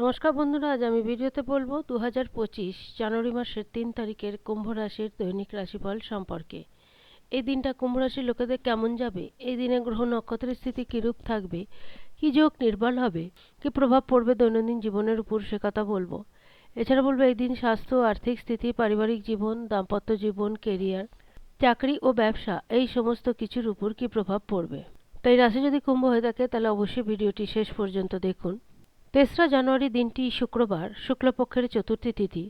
নমস্কার বন্ধুরা, আজ আমি ভিডিওতে বলব দু হাজার পঁচিশ জানুয়ারি মাসের তিন তারিখের কুম্ভ রাশির দৈনিক রাশিফল সম্পর্কে। এই দিনটা কুম্ভ রাশির লোকেদের কেমন যাবে? এই দিনে গ্রহ নক্ষত্রের স্থিতি কীরূপ থাকবে? কী যোগ নির্বল হবে? কী প্রভাব পড়বে দৈনন্দিন জীবনের উপর? সে কথা বলব। এছাড়া বলব এই দিন স্বাস্থ্য, আর্থিক স্থিতি, পারিবারিক জীবন, দাম্পত্য জীবন কেরিয়ার চাকরি ও ব্যবসা, এই সমস্ত কিছুর উপর কী প্রভাব পড়বে? তাই রাশি যদি কুম্ভ হয়ে থাকে, তাহলে অবশ্যই ভিডিওটি শেষ পর্যন্ত দেখুন। তেসরা জানুয়ারি দিনটি শুক্রবার, শুক্লপক্ষের চতুর্থী তিথি।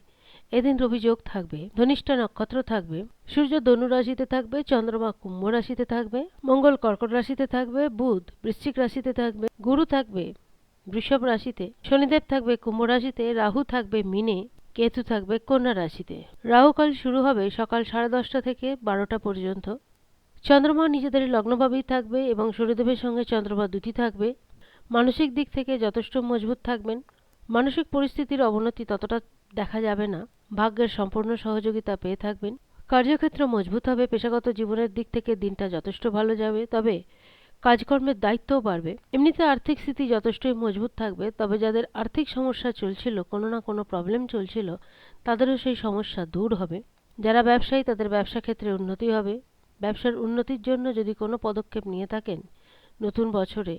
এদিন রবি যোগ থাকবে, ধনিষ্ঠা নক্ষত্র থাকবে, সূর্য ধনু রাশিতে থাকবে, চন্দ্রমা কুম্ভ রাশিতে থাকবে, মঙ্গল কর্কট রাশিতে থাকবে, বুধ বৃশ্চিক রাশিতে থাকবে, গুরু থাকবে বৃষভ রাশিতে, শনিদেব থাকবে কুম্ভ রাশিতে, রাহু থাকবে মিনে, কেতু থাকবে কন্যা রাশিতে। রাহুকাল শুরু হবে সকাল সাড়ে দশটা থেকে বারোটা পর্যন্ত। চন্দ্রমা নিজেদের লগ্নভাবেই থাকবে এবং সূর্যদেবের সঙ্গে চন্দ্রমা দুটি থাকবে। মানসিক দিক থেকে যথেষ্ট মজবুত থাকবেন। মানসিক পরিস্থিতির অবনতি ততটা দেখা যাবে না। ভাগ্যের সম্পূর্ণ সহযোগিতা পেয়ে থাকবেন। কার্যক্ষেত্র মজবুত হবে, পেশাগত জীবনের দিক থেকে দিনটা যথেষ্ট ভালো যাবে, তবে কাজকর্মের দায়িত্বও বাড়বে। এমনিতে আর্থিক স্থিতি যথেষ্টই মজবুত থাকবে, তবে যাদের আর্থিক সমস্যা চলছিল, কোনো না কোনো প্রবলেম চলছিল, তাদেরও সেই সমস্যা দূর হবে। যারা ব্যবসায়ী, তাদের ব্যবসা ক্ষেত্রে উন্নতি হবে। ব্যবসার উন্নতির জন্য যদি কোনো পদক্ষেপ নিয়ে থাকেন, নতুন বছরে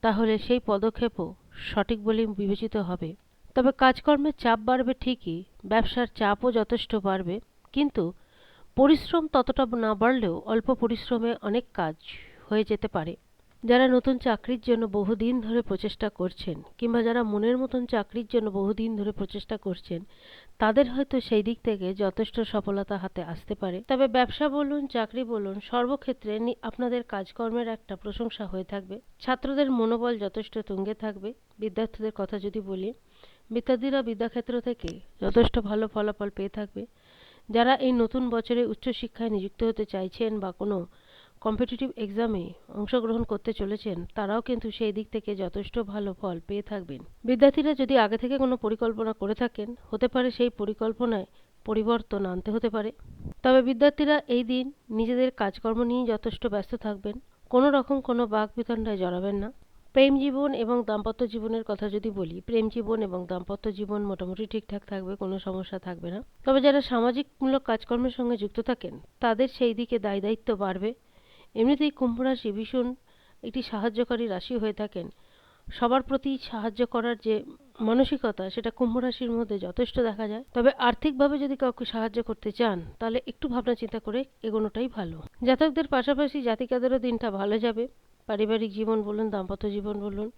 তাহলে সেই পদক্ষেপও সঠিক বলেই বিবেচিত হবে। তবে কাজকর্মের চাপ বাড়বে ঠিকই, ব্যবসার চাপও যথেষ্ট বাড়বে, কিন্তু পরিশ্রম ততটা না বাড়লেও অল্প পরিশ্রমে অনেক কাজ হয়ে যেতে পারে। যারা নতুন চাকরির জন্য বহুদিন ধরে প্রচেষ্টা করছেন কিংবা যারা মনের মতন চাকরির জন্য বহুদিন ধরে প্রচেষ্টা করছেন, তাদের হয়তো সেই দিক থেকে যথেষ্ট সফলতা হাতে আসতে পারে। তবে ব্যবসা বলুন, চাকরি বলুন, সর্বক্ষেত্রে আপনাদের কাজকর্মের একটা প্রশংসা হয়ে থাকবে। ছাত্রদের মনোবল যথেষ্ট তুঙ্গে থাকবে। বিদ্যার্থীদের কথা যদি বলি, বিদ্যার্থীরা বিদ্যাক্ষেত্র থেকে যথেষ্ট ভালো ফলাফল পেয়ে থাকবে। যারা এই নতুন বছরে উচ্চশিক্ষায় নিযুক্ত হতে চাইছেন বা কোনো কম্পিটিটিভ এক্সামে অংশগ্রহণ করতে চলেছেন, তারাও কিন্তু সেই দিক থেকে যথেষ্ট ভালো ফল পেয়ে থাকবেন। বিদ্যার্থীরা যদি আগে থেকে কোনো পরিকল্পনা করে থাকেন, হতে পারে সেই পরিকল্পনায় পরিবর্তন আনতে হতে পারে। তবে বিদ্যার্থীরা এই দিন নিজেদের কাজকর্ম নিয়ে যথেষ্ট ব্যস্ত থাকবেন। কোনো রকম কোনো বাক বিতণ্ডায় জড়াবেন না। প্রেম জীবন এবং দাম্পত্য জীবনের কথা যদি বলি, প্রেম জীবন এবং দাম্পত্য জীবন মোটামুটি ঠিকঠাক থাকবে, কোনো সমস্যা থাকবে না। তবে যারা সামাজিকমূলক কাজকর্মের সঙ্গে যুক্ত থাকেন, তাদের সেই দিকে দায় দায়িত্ব বাড়বে। এমনিতেই কুম্ভ রাশি ভীষণ একটি সাহায্যকারী রাশি হয়ে থাকেন। সবার প্রতি সাহায্য করার যে মানসিকতা, সেটা কুম্ভ রাশির মধ্যে যথেষ্ট দেখা যায়। তবে আর্থিকভাবে যদি কাউকে সাহায্য করতে চান, তাহলে একটু ভাবনা চিন্তা করে এগোনোটাই ভালো। জাতকদের পাশাপাশি জাতিকাদেরও দিনটা ভালো যাবে। পারিবারিক জীবন বলুন, দাম্পত্য জীবন বলুন।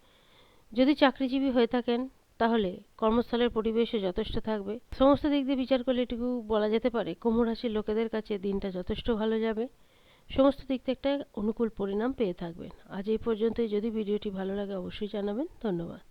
যদি চাকরিজীবী হয়ে থাকেন, তাহলে কর্মস্থলের পরিবেশও যথেষ্ট থাকবে। সমস্ত দিক দিয়ে বিচার করলে এটুকু বলা যেতে পারে, কুম্ভ রাশির লোকেদের কাছে দিনটা যথেষ্ট ভালো যাবে। সমস্ত দিক থেকে একটা অনুকূল পরিণাম পেয়ে থাকবেন। আজ এই পর্যন্তই। যদি ভিডিওটি ভালো লাগে, অবশ্যই জানাবেন। ধন্যবাদ।